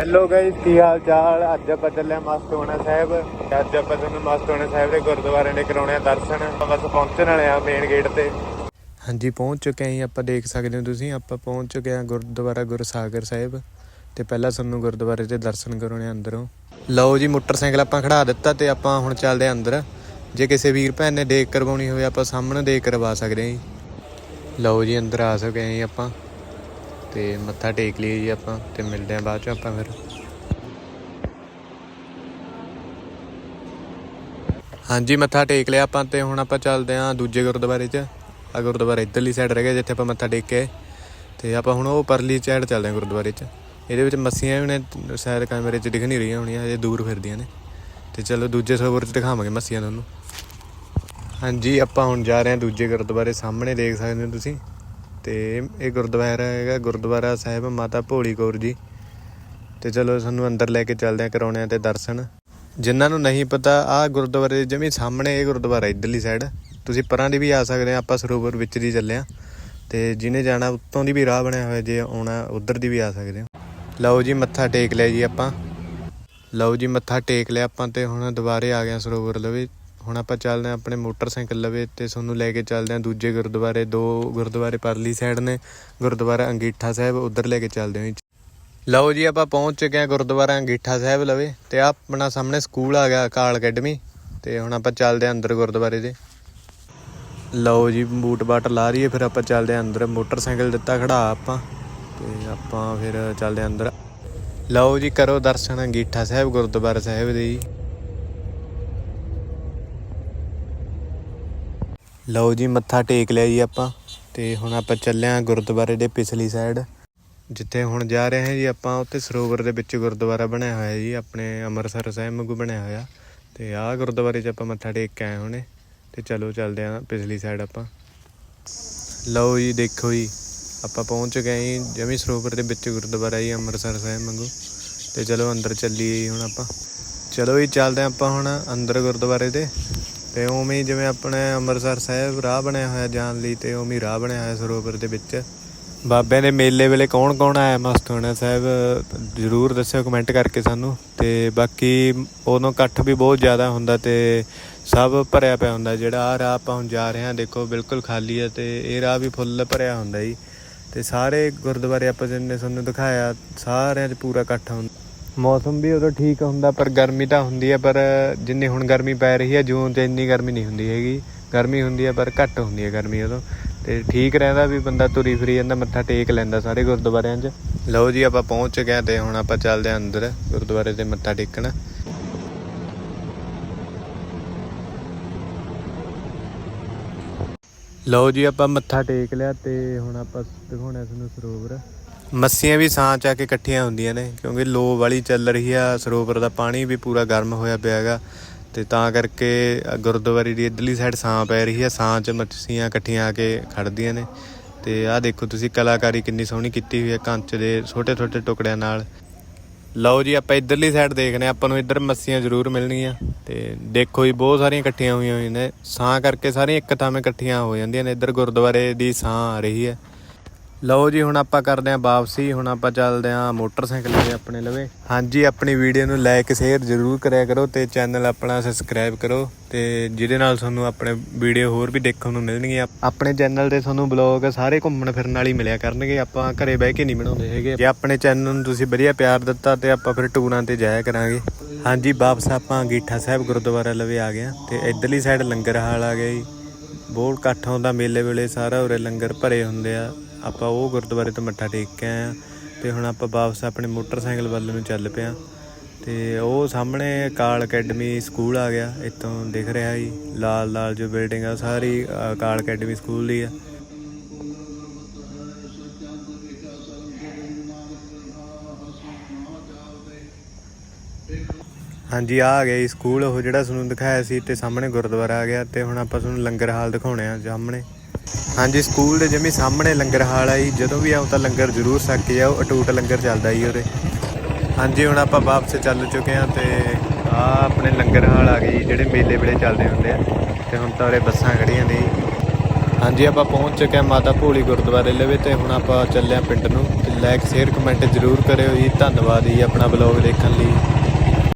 Hello guys ਕੀ ਹਾਲ ਚਾਲ? ਅੱਜ ਆਪਾਂ ਚੱਲੇ ਮਸਤੋਣਾ ਸਾਹਿਬ। ਅੱਜ ਆਪਾਂ ਤੁਹਾਨੂੰ ਮਸਤੋਣਾ ਸਾਹਿਬ ਦੇ ਗੁਰਦੁਆਰੇ ਨੇ ਕਰਾਉਣੇ ਆ ਦਰਸ਼ਨ। ਬਸ ਪਹੁੰਚਣ ਵਾਲੇ ਆ ਮੇਨ ਗੇਟ ਤੇ। ਹਾਂਜੀ, ਪਹੁੰਚ ਚੁੱਕੇ ਆਂ ਆਪਾਂ ਦੇਖ ਸਕਦੇ ਹੋ ਤੁਸੀਂ, ਆਪਾਂ ਪਹੁੰਚ ਚੁੱਕੇ ਹਾਂ ਗੁਰਦੁਆਰਾ ਗੁਰਸਾਗਰ ਸਾਹਿਬ। ਤੇ ਪਹਿਲਾਂ ਸਾਨੂੰ ਗੁਰਦੁਆਰੇ ਦੇ ਦਰਸ਼ਨ ਕਰਾਉਣੇ ਅੰਦਰੋਂ। ਲਓ ਜੀ, ਮੋਟਰਸਾਈਕਲ ਆਪਾਂ ਖੜਾ ਦਿੱਤਾ ਤੇ ਆਪਾਂ ਹੁਣ ਚੱਲਦੇ ਆਂ ਅੰਦਰ। ਜੇ ਕਿਸੇ ਵੀਰ ਭੈਣ ਨੇ ਦੇਖ ਕਰਵਾਉਣੀ ਹੋਵੇ, ਆਪਾਂ ਸਾਹਮਣੇ ਦੇਖ ਕਰਵਾ ਸਕਦੇ ਹਾਂ ਜੀ। ਲਓ ਜੀ, ਅੰਦਰ ਆ ਸਕੇ ਆਂ ਜੀ ਆਪਾਂ। ਤੇ ਮੱਥਾ ਟੇਕ ਲਈਏ ਜੀ ਆਪਾਂ ਤੇ ਮਿਲਦੇ ਆਂ ਬਾਅਦ ਚ ਆਪਾਂ ਫਿਰ। ਹਾਂਜੀ, ਮੱਥਾ ਟੇਕ ਲਿਆ ਆਪਾਂ ਤੇ ਹੁਣ ਆਪਾਂ ਚੱਲਦੇ ਆਂ ਦੂਜੇ ਗੁਰਦੁਆਰੇ 'ਚ। ਆ ਗੁਰਦੁਆਰਾ ਇੱਧਰਲੀ ਸਾਈਡ ਰਹਿ ਗਿਆ ਜਿੱਥੇ ਆਪਾਂ ਮੱਥਾ ਟੇਕਿਆ ਸੀ। ਤੇ ਆਪਾਂ ਹੁਣ ਉਹ ਪਰਲੀ ਸਾਈਡ ਚੱਲਦੇ ਆਂ ਗੁਰਦੁਆਰੇ 'ਚ। ਇਹਦੇ ਵਿੱਚ ਮੱਸੀਆਂ ਵੀ ਨੇ, ਸ਼ਾਇਦ ਕੈਮਰੇ 'ਚ ਦਿਖ ਨਹੀਂ ਰਹੀਆਂ ਹੋਣੀਆਂ, ਇਹ ਦੂਰ ਫਿਰਦੀਆਂ ਨੇ। ਤੇ ਚਲੋ ਦੂਜੇ ਸਰਵਰ 'ਚ ਦਿਖਾਵਾਂਗੇ ਮੱਸੀਆਂ ਤੁਹਾਨੂੰ ਹਾਂਜੀ, ਆਪਾਂ ਹੁਣ ਜਾ ਰਹੇ ਹਾਂ ਦੂਜੇ ਗੁਰਦੁਆਰੇ ਸਾਹਮਣੇ, ਦੇਖ ਸਕਦੇ ਹੋ ਤੁਸੀਂ। ਤੇ ਇਹ ਗੁਰਦੁਆਰਾ ਹੈਗਾ, ਗੁਰਦੁਆਰਾ ਸਾਹਿਬ ਮਾਤਾ ਭੋਲੀ ਕੌਰ ਜੀ। ਤੇ ਚਲੋ ਸਾਨੂੰ ਅੰਦਰ ਲੈ ਕੇ ਚੱਲਦੇ ਆ ਕਰਾਉਣੇ ਆ ਤੇ ਦਰਸ਼ਨ। ਜਿਨ੍ਹਾਂ ਨੂੰ ਨਹੀਂ ਪਤਾ ਆ ਗੁਰਦੁਆਰੇ ਦੇ ਜਮੀ ਸਾਹਮਣੇ ਇਹ ਗੁਰਦੁਆਰਾ ਇੱਧਰਲੀ ਸਾਈਡ ਤੁਸੀਂ ਪਰਾਂ ਦੀ ਵੀ ਆ ਸਕਦੇ ਆ ਆਪਾਂ ਸਰੋਵਰ ਵਿੱਚ ਦੀ ਚੱਲੇ ਆ ਤੇ ਜਿਹਨੇ ਜਾਣਾ, ਉੱਤੋਂ ਦੀ ਵੀ ਰਾਹ ਬਣਿਆ ਹੋਇਆ, ਜੇ ਆਉਣਾ, ਉਧਰ ਦੀ ਵੀ ਆ ਸਕਦੇ ਹੋ। ਲਓ ਜੀ, ਮੱਥਾ ਟੇਕ ਲਿਆ ਜੀ ਆਪਾਂ। ਲਓ ਜੀ, ਮੱਥਾ ਟੇਕ ਲਿਆ ਆਪਾਂ ਤੇ ਹੁਣ ਦੁਬਾਰੇ ਆ ਗਏ ਆ ਸਰੋਵਰ ਲਵੇ ਹੁਣ ਆਪਾਂ ਚੱਲਦੇ ਆ ਆਪਣੇ ਮੋਟਰਸਾਈਕਲ ਲਵੇ ਤੇ ਤੁਹਾਨੂੰ ਲੈ ਕੇ ਚੱਲਦੇ ਆ ਦੂਜੇ ਗੁਰਦੁਆਰੇ, ਦੋ ਗੁਰਦੁਆਰੇ ਪਰਲੀ ਸਾਈਡ ਨੇ, ਗੁਰਦੁਆਰਾ ਅੰਗੀਠਾ ਸਾਹਿਬ, ਉਧਰ ਲੈ ਕੇ ਚੱਲਦੇ ਹਾਂ ਜੀ। ਲਓ ਜੀ, ਆਪਾਂ ਪਹੁੰਚ ਚੁੱਕੇ ਆ ਗੁਰਦੁਆਰਾ ਅੰਗੀਠਾ ਸਾਹਿਬ ਲਵੇ ਤੇ ਆ ਆਪਣਾ ਸਾਹਮਣੇ ਸਕੂਲ ਆ ਗਿਆ ਅਕਾਲ ਅਕੈਡਮੀ। ਤੇ ਹੁਣ ਆਪਾਂ ਚੱਲਦੇ ਆ ਅੰਦਰ ਗੁਰਦੁਆਰੇ ਦੇ। ਲਓ ਜੀ, ਬੂਟ ਬਾਟ ਲਾ ਰਹੀਏ, ਫਿਰ ਆਪਾਂ ਚੱਲਦੇ ਆ ਅੰਦਰ। ਮੋਟਰਸਾਈਕਲ ਦਿੱਤਾ ਖੜਾ ਆਪਾਂ, ਤੇ ਆਪਾਂ ਫਿਰ ਚੱਲਦੇ ਆ ਅੰਦਰ। ਲਓ ਜੀ, ਕਰੋ ਦਰਸ਼ਨ ਅੰਗੀਠਾ ਸਾਹਿਬ, ਗੁਰਦੁਆਰਾ ਸਾਹਿਬ ਦੇ ਜੀ। ਲਓ ਜੀ, ਮੱਥਾ ਟੇਕ ਲਿਆ ਜੀ ਆਪਾਂ ਤੇ ਹੁਣ ਆਪਾਂ ਚੱਲੇ ਆਂ ਗੁਰਦੁਆਰੇ ਦੇ ਪਿਛਲੀ ਸਾਈਡ ਜਿੱਥੇ ਹੁਣ ਜਾ ਰਹੇ ਹਾਂ ਜੀ ਆਪਾਂ, ਉੱਥੇ ਸਰੋਵਰ ਦੇ ਵਿੱਚ ਗੁਰਦੁਆਰਾ ਬਣਿਆ ਹੋਇਆ ਜੀ, ਆਪਣੇ ਅੰਮ੍ਰਿਤਸਰ ਸਾਹਿਬ ਵਾਂਗੂ ਬਣਿਆ ਹੋਇਆ। ਤੇ ਆਹ ਗੁਰਦੁਆਰੇ 'ਚ ਆਪਾਂ ਮੱਥਾ ਟੇਕ ਕੇ ਆਏ ਹੁਣੇ। ਤੇ ਚਲੋ ਚੱਲਦੇ ਆਂ ਪਿਛਲੀ ਸਾਈਡ ਆਪਾਂ। ਲਓ ਜੀ, ਦੇਖੋ ਜੀ, ਆਪਾਂ ਪਹੁੰਚ ਗਏ ਜੀ, ਜਮੀ ਸਰੋਵਰ ਦੇ ਵਿੱਚ ਗੁਰਦੁਆਰਾ ਜੀ, ਅੰਮ੍ਰਿਤਸਰ ਸਾਹਿਬ ਵਾਂਗੂ। ਤੇ ਚਲੋ ਅੰਦਰ ਚੱਲੀਏ ਜੀ ਹੁਣ ਆਪਾਂ। ਚਲੋ ਜੀ, ਚੱਲਦੇ ਹਾਂ ਆਪਾਂ ਹੁਣ ਅੰਦਰ ਗੁਰਦੁਆਰੇ ਦੇ ਤੇ ਉਵੇਂ ਹੀ ਜਿਵੇਂ ਆਪਣੇ ਅੰਮ੍ਰਿਤਸਰ ਸਾਹਿਬ ਰਾਹ ਬਣਿਆ ਹੋਇਆ ਜਾਣ ਲਈ ਤੇ ਉਵੇਂ ਹੀ ਰਾਹ ਬਣਿਆ ਹੋਇਆ ਸਰੋਵਰ ਦੇ ਵਿੱਚ। ਬਾਬੇ ਦੇ ਮੇਲੇ ਵੇਲੇ ਕੌਣ ਕੌਣ ਆਇਆ ਮਸਤੂਣਾ ਸਾਹਿਬ, ਜਰੂਰ ਦੱਸਿਓ ਕਮੈਂਟ ਕਰਕੇ ਸਾਨੂੰ। ਤੇ ਬਾਕੀ ਉਦੋਂ ਇਕੱਠ ਵੀ ਬਹੁਤ ਜ਼ਿਆਦਾ ਹੁੰਦਾ ਤੇ ਸਭ ਭਰਿਆ ਪਿਆ ਹੁੰਦਾ, ਜਿਹੜਾ ਆ ਰਾਹ ਆਪਾਂ ਹੁਣ ਜਾ ਰਹੇ ਹਾਂ, ਦੇਖੋ ਬਿਲਕੁਲ ਖਾਲੀ ਹੈ ਤੇ ਇਹ ਰਾਹ ਵੀ ਫੁੱਲ ਭਰਿਆ ਹੁੰਦਾ ਜੀ। ਤੇ ਸਾਰੇ ਗੁਰਦੁਆਰੇ ਆਪਾਂ ਜਿੰਨੇ ਤੁਹਾਨੂੰ ਦਿਖਾਇਆ, ਸਾਰਿਆਂ 'ਚ ਪੂਰਾ ਇਕੱਠ ਹੁੰਦਾ। ਮੌਸਮ ਵੀ ਉਦੋਂ ਠੀਕ ਹੁੰਦਾ, ਪਰ ਗਰਮੀ ਤਾਂ ਹੁੰਦੀ ਹੈ, ਪਰ ਜਿੰਨੀ ਹੁਣ ਗਰਮੀ ਪੈ ਰਹੀ ਹੈ, ਜੂਨ 'ਚ ਇੰਨੀ ਗਰਮੀ ਨਹੀਂ ਹੁੰਦੀ ਹੈਗੀ। ਗਰਮੀ ਹੁੰਦੀ ਹੈ, ਪਰ ਘੱਟ ਹੁੰਦੀ ਹੈ ਗਰਮੀ ਉਦੋਂ। ਤੇ ਠੀਕ ਰਹਿੰਦਾ ਵੀ ਬੰਦਾ ਤੁਰੀ ਫਿਰੀ ਜਾਂਦਾ, ਮੱਥਾ ਟੇਕ ਲੈਂਦਾ ਸਾਰੇ ਗੁਰਦੁਆਰਿਆਂ 'ਚ। ਲਓ ਜੀ, ਆਪਾਂ ਪਹੁੰਚ ਗਏ ਤੇ ਹੁਣ ਆਪਾਂ ਚੱਲਦੇ ਹਾਂ ਅੰਦਰ, ਗੁਰਦੁਆਰੇ ਤੇ ਮੱਥਾ ਟੇਕਣ। ਲਓ ਜੀ, ਆਪਾਂ ਮੱਥਾ ਟੇਕ ਲਿਆ ਤੇ ਹੁਣ ਆਪਾਂ ਦਿਖਾਉਣਾ ਤੁਹਾਨੂੰ ਸਰੋਵਰ। ਮੱਸੀਆਂ ਵੀ ਸਾਹ ਚ ਆ ਕੇ ਇਕੱਠੀਆਂ ਹੁੰਦੀਆਂ ਨੇ, ਕਿਉਂਕਿ ਲੋ ਵਾਲੀ ਚੱਲ ਰਹੀ ਆ, ਸਰੋਵਰ ਦਾ ਪਾਣੀ ਵੀ ਪੂਰਾ ਗਰਮ ਹੋਇਆ ਪਿਆ ਹੈਗਾ। ਤੇ ਤਾਂ ਕਰਕੇ ਗੁਰਦੁਆਰੇ ਦੀ ਇਧਰਲੀ ਸਾਈਡ ਸਾਂ ਪੈ ਰਹੀ ਆ, ਸਾਹ ਚ ਮੱਛੀਆਂ ਇਕੱਠੀਆਂ ਆ ਕੇ ਖੜਦੀਆਂ ਨੇ। ਤੇ ਆਹ ਦੇਖੋ ਤੁਸੀਂ, ਕਲਾਕਾਰੀ ਕਿੰਨੀ ਸੋਹਣੀ ਕੀਤੀ ਹੋਈ ਹੈ ਕੰਚ ਦੇ ਛੋਟੇ ਛੋਟੇ ਟੁਕੜਿਆਂ ਨਾਲ। ਲਓ ਜੀ, ਆਪਾਂ ਇਧਰਲੀ ਸਾਈਡ ਦੇਖਨੇ ਆਪਾਂ ਨੂੰ ਇੱਧਰ ਮੱਸੀਆਂ ਜ਼ਰੂਰ ਮਿਲਣਗੀਆਂ। ਤੇ ਦੇਖੋ ਜੀ, ਬਹੁਤ ਸਾਰੀਆਂ ਇਕੱਠੀਆਂ ਹੋਈਆਂ ਹੋਈਆਂ ਨੇ। ਸਾਹ ਕਰਕੇ ਸਾਰੀਆਂ ਇੱਕ ਥਾਂ ਇਕੱਠੀਆਂ ਹੋ ਜਾਂਦੀਆਂ ਨੇ, ਇੱਧਰ ਗੁਰਦੁਆਰੇ ਦੀ ਸਾਹ ਆ ਰਹੀ ਹੈ। ਲਓ ਜੀ, ਹੁਣ ਆਪਾਂ ਕਰਦੇ ਆਂ ਵਾਪਸੀ, ਹੁਣ ਆਪਾਂ ਚੱਲਦੇ ਆਂ ਮੋਟਰਸਾਈਕਲ ਤੇ ਆਪਣੇ ਲਵੇ। ਹਾਂਜੀ, ਆਪਣੀ ਵੀਡੀਓ ਨੂੰ ਲਾਈਕ ਸ਼ੇਅਰ ਜ਼ਰੂਰ ਕਰਿਆ ਕਰੋ ਤੇ ਚੈਨਲ ਆਪਣਾ ਸਬਸਕ੍ਰਾਈਬ ਕਰੋ ਤੇ ਜਿਹਦੇ ਨਾਲ ਤੁਹਾਨੂੰ ਆਪਣੇ ਵੀਡੀਓ ਹੋਰ ਵੀ ਦੇਖਣ ਨੂੰ ਮਿਲਣਗੀਆਂ ਆਪਣੇ ਚੈਨਲ ਤੇ ਤੁਹਾਨੂੰ ਬਲੌਗ ਸਾਰੇ ਘੁੰਮਣ ਫਿਰਨ ਵਾਲੀ ਮਿਲਿਆ ਕਰਨਗੇ। ਆਪਾਂ ਘਰੇ ਬਹਿ ਕੇ ਨਹੀਂ ਬਣਾਉਂਦੇ ਹੈਗੇ। ਜੇ ਆਪਣੇ ਚੈਨਲ ਨੂੰ ਤੁਸੀਂ ਵਧੀਆ ਪਿਆਰ ਦਿੱਤਾ ਤੇ ਆਪਾਂ ਫਿਰ ਟੂਰਾਂ ਤੇ ਜਾਇਆ ਕਰਾਂਗੇ। ਹਾਂਜੀ, ਵਾਪਸ ਆਪਾਂ ਅੰਗੀਠਾ ਸਾਹਿਬ ਗੁਰਦੁਆਰਾ ਲਵੇ ਆ ਗਏ ਆਂ ਤੇ ਇਧਰਲੀ ਸਾਈਡ ਲੰਗਰ ਹਾਲ ਆ ਗਿਆ ਜੀ। ਬਹੁਤ ਇਕੱਠ ਹੁੰਦਾ ਮੇਲੇ ਵੇਲੇ, ਸਾਰਾ ਉਰੇ ਲੰਗਰ ਭਰੇ ਹੁੰਦੇ ਆ। ਆਪਾਂ ਉਹ ਗੁਰਦੁਆਰੇ ਤੋਂ ਮੱਥਾ ਟੇਕ ਕੇ ਆਏ ਆ ਤੇ ਹੁਣ ਆਪਾਂ ਵਾਪਸ ਆਪਣੇ ਮੋਟਰਸਾਈਕਲ ਵੱਲ ਨੂੰ ਚੱਲ ਪਿਆ ਤੇ ਉਹ ਸਾਹਮਣੇ ਕਾਲ ਅਕੈਡਮੀ ਸਕੂਲ ਆ ਗਿਆ ਇੱਥੋਂ ਦਿਖ ਰਿਹਾ ਜੀ ਲਾਲ ਲਾਲ ਜੋ ਬਿਲਡਿੰਗ ਆ ਉਹ ਸਾਰੀ ਅ, ਕਾਲ ਅਕੈਡਮੀ ਸਕੂਲ ਦੀ ਆ। ਹਾਂਜੀ ਆ ਆ ਗਿਆ ਜੀ ਸਕੂਲ ਉਹ ਜਿਹੜਾ ਤੁਹਾਨੂੰ ਦਿਖਾਇਆ ਸੀ ਤੇ ਸਾਹਮਣੇ ਗੁਰਦੁਆਰਾ ਆ ਗਿਆ ਤੇ ਹੁਣ ਆਪਾਂ ਤੁਹਾਨੂੰ ਲੰਗਰ ਹਾਲ ਦਿਖਾਉਣੇ ਆ ਸਾਹਮਣੇ। ਹਾਂਜੀ, ਸਕੂਲ ਦੇ ਜਮੀ ਸਾਹਮਣੇ ਲੰਗਰ ਹਾਲ ਆ ਜੀ। ਜਦੋਂ ਵੀ ਆਓ ਤਾਂ ਲੰਗਰ ਜ਼ਰੂਰ ਛਕ ਕੇ ਜਾਓ। ਅਟੂਟ ਲੰਗਰ ਚੱਲਦਾ ਜੀ ਉਰੇ। ਹਾਂਜੀ, ਹੁਣ ਆਪਾਂ ਵਾਪਸ ਚੱਲ ਚੁੱਕੇ ਆ ਤੇ ਆ ਆਪਣੇ ਲੰਗਰ ਹਾਲ ਆ ਗਏ ਜਿਹੜੇ ਮੇਲੇ ਵੇਲੇ ਚੱਲਦੇ ਹੁੰਦੇ ਆ। ਤੇ ਹੁਣ ਤਾਂ ਉਰੇ ਬੱਸਾਂ ਖੜੀਆਂ ਨੇ ਹਾਂਜੀ, ਆਪਾਂ ਪਹੁੰਚ ਚੁੱਕੇ ਆ ਮਾਤਾ ਭੋਲੀ ਗੁਰਦੁਆਰੇ ਲਵੇ ਤੇ ਹੁਣ ਆਪਾਂ ਚੱਲੇ ਆ ਪਿੰਡ ਨੂੰ। ਤੇ ਲਾਈਕ ਸ਼ੇਅਰ ਕਮੈਂਟ ਜ਼ਰੂਰ ਕਰਿਓ ਜੀ। ਧੰਨਵਾਦ ਜੀ ਆਪਣਾ ਬਲੌਗ ਦੇਖਣ ਲਈ।